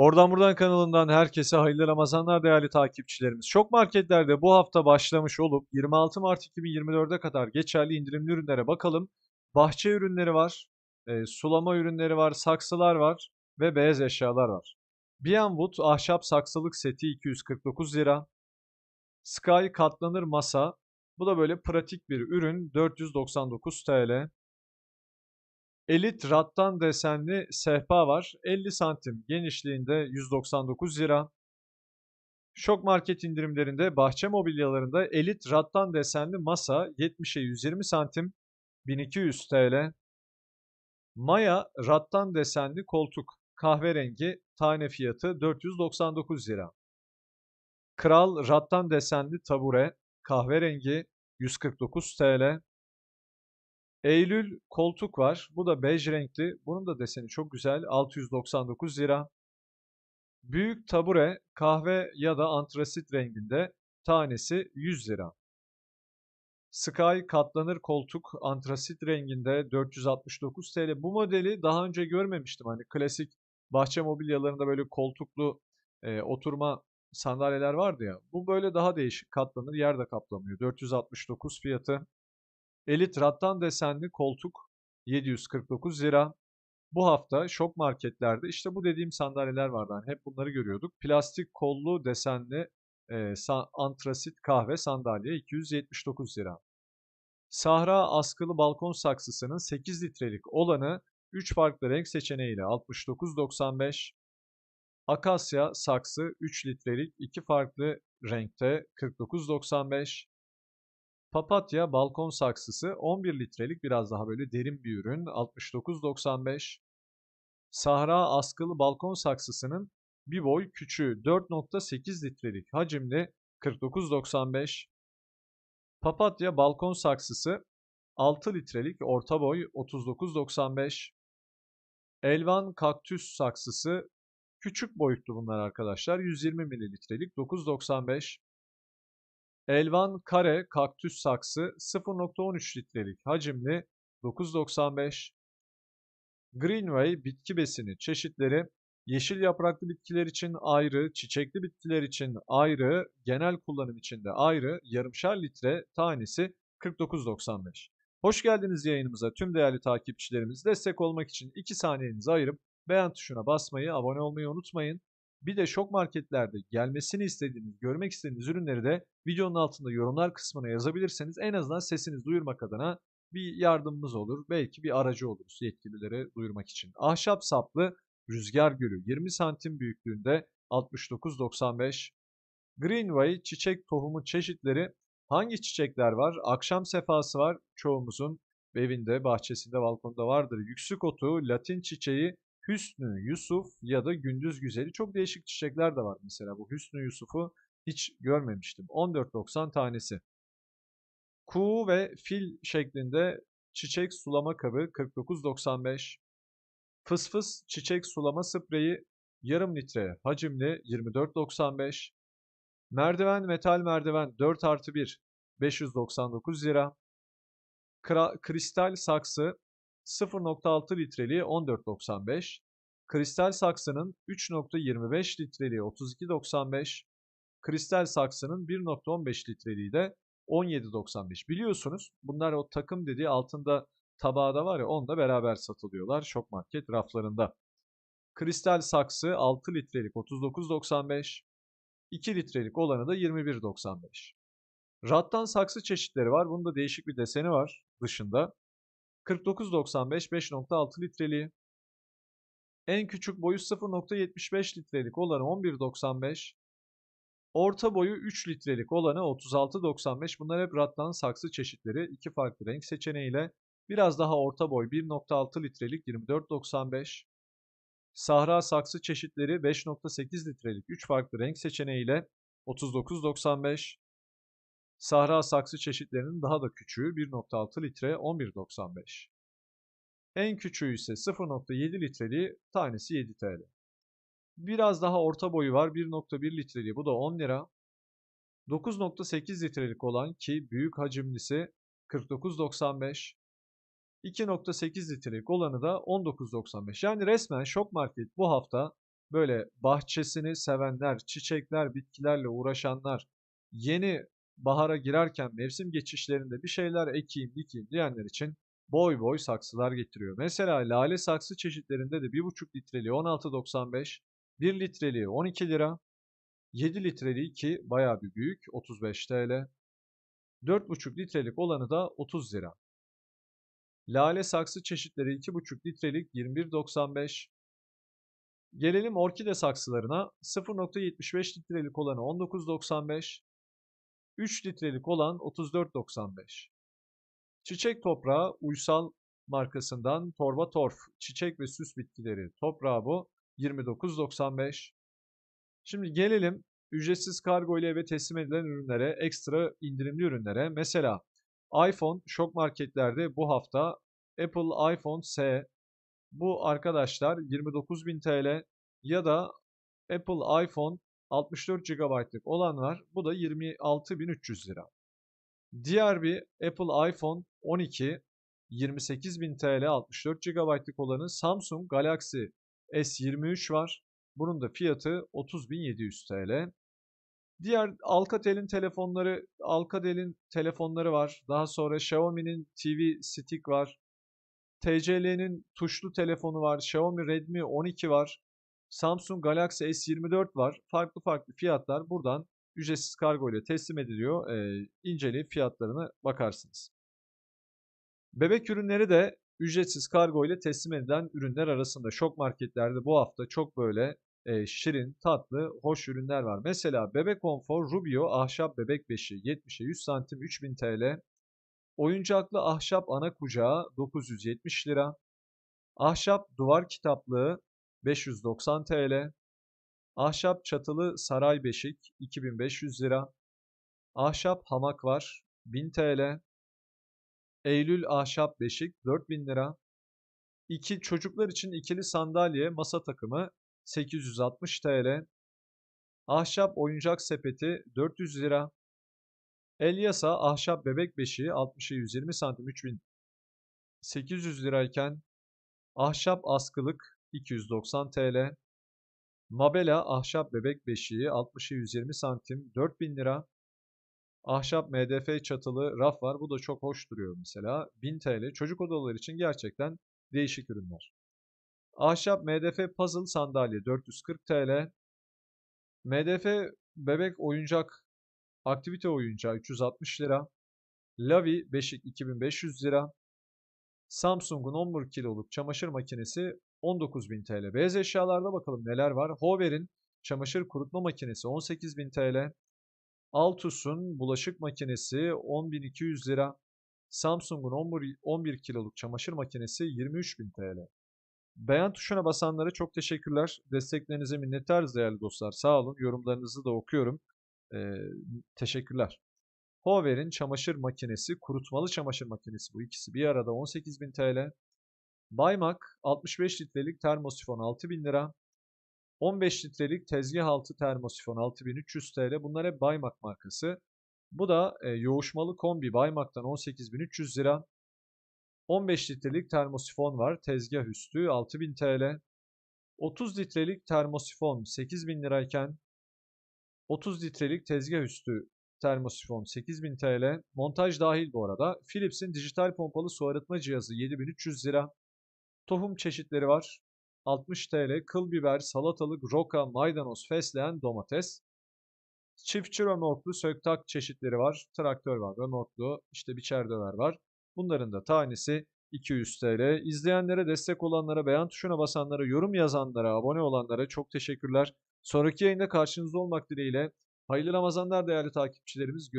Oradan Buradan kanalından herkese hayırlı Ramazanlar değerli takipçilerimiz. Şok marketlerde bu hafta başlamış olup 26 Mart 2024'e kadar geçerli indirimli ürünlere bakalım. Bahçe ürünleri var, e, sulama ürünleri var, saksılar var ve beyaz eşyalar var. Bienwood ahşap saksılık seti 249 lira. Sky katlanır masa. Bu da böyle pratik bir ürün 499 TL. Elit rattan desenli sehpa var. 50 santim genişliğinde 199 lira. Şok market indirimlerinde bahçe mobilyalarında elit rattan desenli masa 70'e 120 santim 1200 TL. Maya rattan desenli koltuk kahverengi tane fiyatı 499 lira. Kral rattan desenli tabure kahverengi 149 TL. Eylül koltuk var. Bu da bej renkli. Bunun da deseni çok güzel. 699 lira. Büyük tabure kahve ya da antrasit renginde. Tanesi 100 lira. Sky katlanır koltuk antrasit renginde 469 TL. Bu modeli daha önce görmemiştim. Hani klasik bahçe mobilyalarında böyle koltuklu e, oturma sandalyeler vardı ya. Bu böyle daha değişik katlanır. Yer de kaplamıyor. 469 fiyatı. Elit rattan desenli koltuk 749 lira. Bu hafta şok marketlerde işte bu dediğim sandalyeler vardı. Yani hep bunları görüyorduk. Plastik kollu desenli e, antrasit kahve sandalye 279 lira. Sahra askılı balkon saksısının 8 litrelik olanı 3 farklı renk seçeneğiyle 69.95. Akasya saksı 3 litrelik 2 farklı renkte 49.95. Papatya balkon saksısı 11 litrelik biraz daha böyle derin bir ürün 69.95. Sahra askılı balkon saksısının bir boy küçüğü 4.8 litrelik hacimli 49.95. Papatya balkon saksısı 6 litrelik orta boy 39.95. Elvan kaktüs saksısı küçük boyutlu bunlar arkadaşlar 120 mililitrelik 9.95. Elvan kare kaktüs saksı 0.13 litrelik hacimli 9.95. Greenway bitki besini çeşitleri yeşil yapraklı bitkiler için ayrı, çiçekli bitkiler için ayrı, genel kullanım için de ayrı, yarımşar litre tanesi 49.95. Hoş geldiniz yayınımıza tüm değerli takipçilerimiz. Destek olmak için 2 saniyenizi ayırıp beğen tuşuna basmayı, abone olmayı unutmayın. Bir de şok marketlerde gelmesini istediğiniz, görmek istediğiniz ürünleri de videonun altında yorumlar kısmına yazabilirseniz en azından sesinizi duyurmak adına bir yardımımız olur. Belki bir aracı oluruz yetkililere duyurmak için. Ahşap saplı rüzgar gülü 20 santim büyüklüğünde 69.95. Greenway çiçek tohumu çeşitleri hangi çiçekler var? Akşam sefası var çoğumuzun evinde, bahçesinde, balkonda vardır. Yüksük otu, latin çiçeği, Hüsnü, Yusuf ya da Gündüz Güzeli çok değişik çiçekler de var mesela. Bu Hüsnü Yusuf'u hiç görmemiştim. 14.90 tanesi. Kuğu ve fil şeklinde çiçek sulama kabı 49.95. Fısfıs çiçek sulama spreyi yarım litre hacimli 24.95. Merdiven metal merdiven 4 artı 1 599 lira. Kristal saksı 0.6 litreliği 14.95, kristal saksının 3.25 litreliği 32.95, kristal saksının 1.15 litreliği de 17.95. Biliyorsunuz bunlar o takım dediği altında tabağı da var ya onda beraber satılıyorlar şok market raflarında. Kristal saksı 6 litrelik 39.95, 2 litrelik olanı da 21.95. Rattan saksı çeşitleri var. Bunda değişik bir deseni var dışında. 49.95 5.6 litreliği. En küçük boyu 0.75 litrelik olanı 11.95. Orta boyu 3 litrelik olanı 36.95. Bunlar hep Rattan saksı çeşitleri. iki farklı renk seçeneğiyle. Biraz daha orta boy 1.6 litrelik 24.95. Sahra saksı çeşitleri 5.8 litrelik 3 farklı renk seçeneğiyle 39.95. Sahra saksı çeşitlerinin daha da küçüğü 1.6 litre 11.95. En küçüğü ise 0.7 litreliği tanesi 7 TL. Biraz daha orta boyu var 1.1 litreliği bu da 10 lira. 9.8 litrelik olan ki büyük hacimlisi 49.95. 2.8 litrelik olanı da 19.95. Yani resmen Şok Market bu hafta böyle bahçesini sevenler, çiçekler, bitkilerle uğraşanlar, yeni bahara girerken mevsim geçişlerinde bir şeyler ekeyim, dikeyim diyenler için boy boy saksılar getiriyor. Mesela lale saksı çeşitlerinde de 1,5 litreliği 16.95, 1 litreliği 12 lira, 7 litreliği ki bayağı bir büyük 35 TL, 4,5 litrelik olanı da 30 lira. Lale saksı çeşitleri 2,5 litrelik 21.95. Gelelim orkide saksılarına. 0.75 litrelik olanı 19.95. 3 litrelik olan 34.95. Çiçek toprağı Uysal markasından Torba Torf çiçek ve süs bitkileri toprağı bu 29.95. Şimdi gelelim ücretsiz kargo ile eve teslim edilen ürünlere, ekstra indirimli ürünlere. Mesela iPhone şok marketlerde bu hafta Apple iPhone S bu arkadaşlar 29.000 TL ya da Apple iPhone 64 GB'lık olanlar bu da 26.300 lira. Diğer bir Apple iPhone 12 28.000 TL 64 GB'lık olanı Samsung Galaxy S23 var. Bunun da fiyatı 30.700 TL. Diğer Alcatel'in telefonları, Alcatel'in telefonları var. Daha sonra Xiaomi'nin TV Stick var. TCL'nin tuşlu telefonu var. Xiaomi Redmi 12 var. Samsung Galaxy S24 var. Farklı farklı fiyatlar buradan ücretsiz kargo ile teslim ediliyor. E, inceleyip fiyatlarına bakarsınız. Bebek ürünleri de ücretsiz kargo ile teslim edilen ürünler arasında şok marketlerde bu hafta çok böyle e, şirin, tatlı, hoş ürünler var. Mesela Bebek Konfor Rubio ahşap bebek beşi 70'e 100 santim 3000 TL. Oyuncaklı ahşap ana kucağı 970 lira. Ahşap duvar kitaplığı 590 TL. Ahşap çatılı saray beşik 2500 lira. Ahşap hamak var 1000 TL. Eylül ahşap beşik 4000 lira. İki çocuklar için ikili sandalye masa takımı 860 TL. Ahşap oyuncak sepeti 400 lira. Elyasa ahşap bebek beşiği 60'a 120 santim 3800 lirayken ahşap askılık 290 TL. Mabela ahşap bebek beşiği 60'a 120 santim 4000 lira. Ahşap MDF çatılı raf var. Bu da çok hoş duruyor mesela. 1000 TL. Çocuk odaları için gerçekten değişik ürünler. Ahşap MDF puzzle sandalye 440 TL. MDF bebek oyuncak aktivite oyuncağı 360 lira. Lavi beşik 2500 lira. Samsung'un 11 kiloluk çamaşır makinesi 19.000 TL. Beyaz eşyalarda bakalım neler var. Hover'in çamaşır kurutma makinesi 18.000 TL. Altus'un bulaşık makinesi 10.200 lira. Samsung'un 11, 11 kiloluk çamaşır makinesi 23.000 TL. Beğen tuşuna basanlara çok teşekkürler. Desteklerinize minnettarız değerli dostlar. Sağ olun. Yorumlarınızı da okuyorum. Ee, teşekkürler. Hover'in çamaşır makinesi, kurutmalı çamaşır makinesi bu ikisi bir arada 18.000 TL. Baymak 65 litrelik termosifon 6000 lira. 15 litrelik tezgah altı termosifon 6300 TL. Bunlar hep Baymak markası. Bu da e, yoğuşmalı kombi Baymak'tan 18300 lira. 15 litrelik termosifon var. Tezgah üstü 6000 TL. 30 litrelik termosifon 8000 lirayken 30 litrelik tezgah üstü termosifon 8000 TL. Montaj dahil bu arada. Philips'in dijital pompalı su arıtma cihazı 7300 lira. Tohum çeşitleri var. 60 TL. Kıl biber, salatalık, roka, maydanoz, fesleğen, domates. Çiftçi römorklu söktak çeşitleri var. Traktör var, römorklu, işte biçer döver var. Bunların da tanesi 200 TL. İzleyenlere, destek olanlara, beğen tuşuna basanlara, yorum yazanlara, abone olanlara çok teşekkürler. Sonraki yayında karşınızda olmak dileğiyle. Hayırlı Ramazanlar değerli takipçilerimiz.